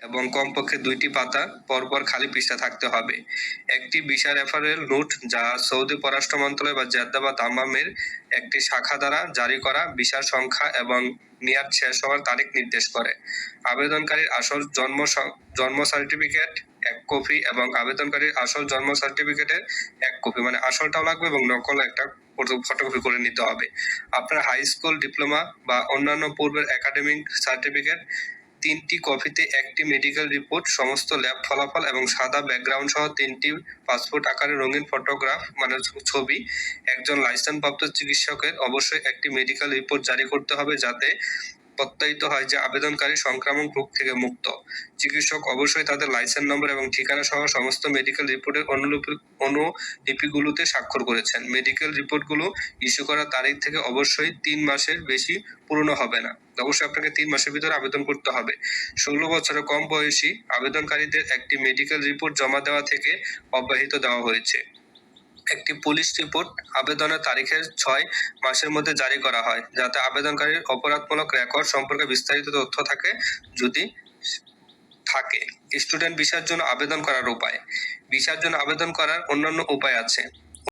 এবং কমপক্ষে দুইটি পাতা পরপর খালি পৃষ্ঠা থাকতে হবে। একটি ভিসা রেফারেল নোট যা সৌদি পররাষ্ট্র মন্ত্রণালয় বা জেদ্দা বা দাম্মামের একটি শাখা দ্বারা জারি করা ভিসার সংখ্যা এবং মেয়াদ শেষ হওয়ার তারিখ নির্দেশ করে। আবেদনকারীর আসল জন্ম জন্ম সার্টিফিকেট এক কপি এবং আবেদনকারীর আসল জন্ম সার্টিফিকেটের এক কপি। মানে আসলটাও লাগবে এবং নকল একটা ফটোকপি করে নিতে হবে। আপনার হাই স্কুল ডিপ্লোমা বা অন্যান্য পূর্বের একাডেমিক সার্টিফিকেট তিনটি কপিতে একটি মেডিকেল রিপোর্ট সমস্ত ল্যাব ফলাফল এবং সাদা ব্যাকগ্রাউন্ড সহ তিনটি পাসপোর্ট আকারে রঙিন ফটোগ্রাফ মানে ছবি, একজন লাইসেন্স প্রাপ্ত চিকিৎসকের অবশ্যই একটি মেডিকেল রিপোর্ট জারি করতে হবে যাতে প্রত্যায়িত হয় যে আবেদনকারী সংক্রামক রোগ থেকে মুক্ত। চিকিৎসক অবশ্যই তাদের লাইসেন্স নম্বর এবং ঠিকানা সহ সমস্ত মেডিকেল রিপোর্টের অনুলিপি অনুলিপিগুলোতে স্বাক্ষর করেছেন। মেডিকেল রিপোর্টগুলো ইস্যু করার তারিখ থেকে অবশ্যই তিন মাসের বেশি পুরনো হবে না। অবশ্যই আপনাকে তিন মাসের ভিতরে আবেদন করতে হবে। ষোলো বছরের কম বয়সী আবেদনকারীদের একটি মেডিকেল রিপোর্ট জমা দেওয়া থেকে অব্যাহত দেওয়া হয়েছে। একটি পুলিশ রিপোর্ট আবেদনের তারিখের ছয় মাসের মধ্যে জারি করা হয়, যাতে আবেদনকারীর অপরাধমূলক রেকর্ড সম্পর্কে বিস্তারিত তথ্য থাকে, যদি থাকে। স্টুডেন্ট ভিসার জন্য আবেদন করার উপায়। ভিসার জন্য আবেদন করার অন্যান্য উপায় আছে।